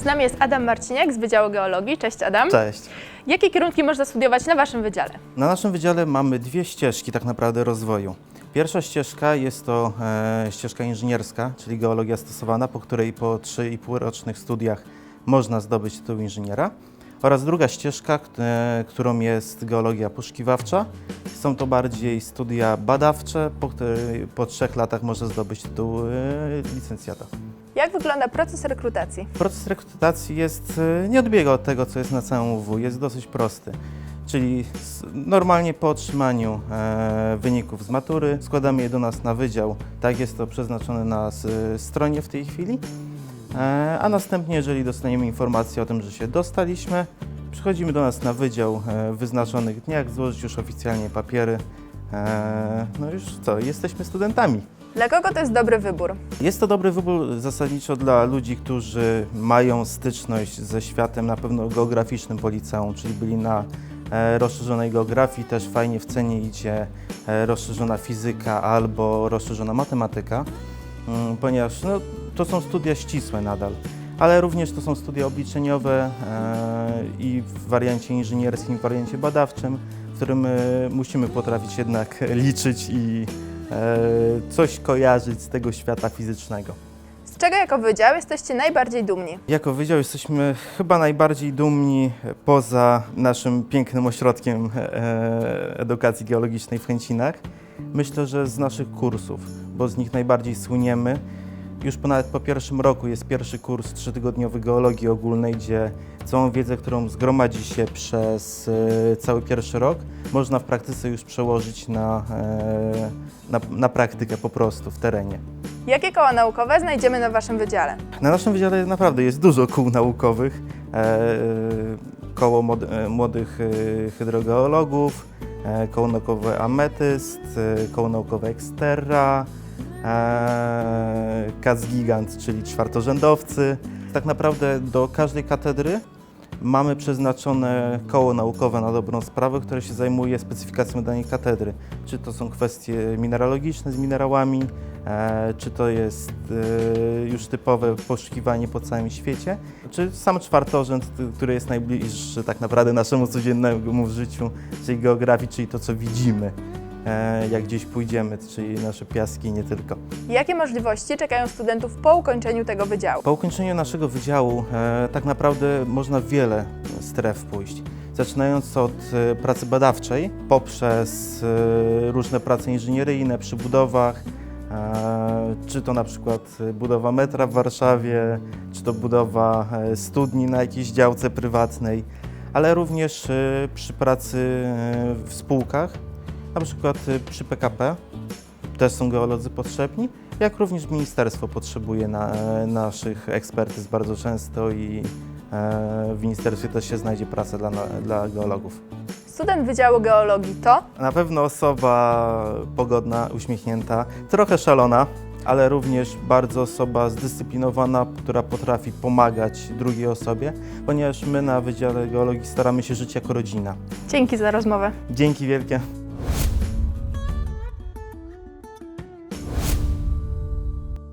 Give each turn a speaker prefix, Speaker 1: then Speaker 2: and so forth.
Speaker 1: Z nami jest Adam Marciniak z Wydziału Geologii. Cześć Adam.
Speaker 2: Cześć.
Speaker 1: Jakie kierunki można studiować na Waszym wydziale?
Speaker 2: Na naszym wydziale mamy dwie ścieżki tak naprawdę rozwoju. Pierwsza ścieżka jest to e, ścieżka inżynierska, czyli geologia stosowana, po której po 3,5 rocznych studiach można zdobyć tytuł inżyniera. Oraz druga ścieżka, e, którą jest geologia poszukiwawcza. Są to bardziej studia badawcze, po której po trzech latach można zdobyć tytuł e, licencjata.
Speaker 1: Jak wygląda proces rekrutacji?
Speaker 2: Proces rekrutacji jest, e, nie odbiega od tego, co jest na całym UW, jest dosyć prosty. Czyli normalnie po otrzymaniu e, wyników z matury składamy je do nas na wydział, tak jest to przeznaczone na stronie w tej chwili, e, a następnie jeżeli dostaniemy informację o tym, że się dostaliśmy, przychodzimy do nas na wydział e, w wyznaczonych dniach, złożyć już oficjalnie papiery, no już co, jesteśmy studentami.
Speaker 1: Dla kogo to jest dobry wybór?
Speaker 2: Jest to dobry wybór zasadniczo dla ludzi, którzy mają styczność ze światem na pewno geograficznym po czyli byli na e, rozszerzonej geografii, też fajnie w cenie idzie e, rozszerzona fizyka albo rozszerzona matematyka, mm, ponieważ no, to są studia ścisłe nadal, ale również to są studia obliczeniowe e, i w wariancie inżynierskim, w wariancie badawczym, w którym musimy potrafić jednak liczyć i coś kojarzyć z tego świata fizycznego.
Speaker 1: Z czego jako wydział jesteście najbardziej dumni?
Speaker 2: Jako wydział jesteśmy chyba najbardziej dumni poza naszym pięknym ośrodkiem e, edukacji geologicznej w Chęcinach. Myślę, że z naszych kursów, bo z nich najbardziej słyniemy. Już po, nawet po pierwszym roku jest pierwszy kurs trzytygodniowy geologii ogólnej, gdzie całą wiedzę, którą zgromadzi się przez e, cały pierwszy rok, można w praktyce już przełożyć na, e, na, na praktykę po prostu w terenie.
Speaker 1: Jakie koła naukowe znajdziemy na Waszym wydziale?
Speaker 2: Na naszym wydziale naprawdę jest dużo kół naukowych. E, koło młodych hydrogeologów, koło naukowe Ametyst, koło naukowe Exterra, CAS Gigant, czyli czwartorzędowcy. Tak naprawdę do każdej katedry mamy przeznaczone koło naukowe na dobrą sprawę, które się zajmuje specyfikacją danej katedry. Czy to są kwestie mineralogiczne z minerałami, e, czy to jest e, już typowe poszukiwanie po całym świecie, czy sam czwartorzęd, który jest najbliższy tak naprawdę naszemu codziennemu życiu, czyli geografii, czyli to, co widzimy, jak gdzieś pójdziemy, czyli nasze piaski nie tylko.
Speaker 1: Jakie możliwości czekają studentów po ukończeniu tego wydziału?
Speaker 2: Po ukończeniu naszego wydziału e, tak naprawdę można w wiele stref pójść. Zaczynając od e, pracy badawczej, poprzez e, różne prace inżynieryjne przy budowach, e, czy to na przykład e, budowa metra w Warszawie, czy to budowa e, studni na jakiejś działce prywatnej, ale również e, przy pracy e, w spółkach, na przykład e, przy PKP, też są geolodzy potrzebni, jak również ministerstwo potrzebuje na, e, naszych ekspertyz bardzo często i e, w ministerstwie też się znajdzie praca dla, dla geologów.
Speaker 1: Student Wydziału Geologii to
Speaker 2: Na pewno osoba pogodna, uśmiechnięta, trochę szalona, ale również bardzo osoba zdyscyplinowana, która potrafi pomagać drugiej osobie, ponieważ my na Wydziale Geologii staramy się żyć jako rodzina.
Speaker 1: Dzięki za rozmowę.
Speaker 2: Dzięki wielkie.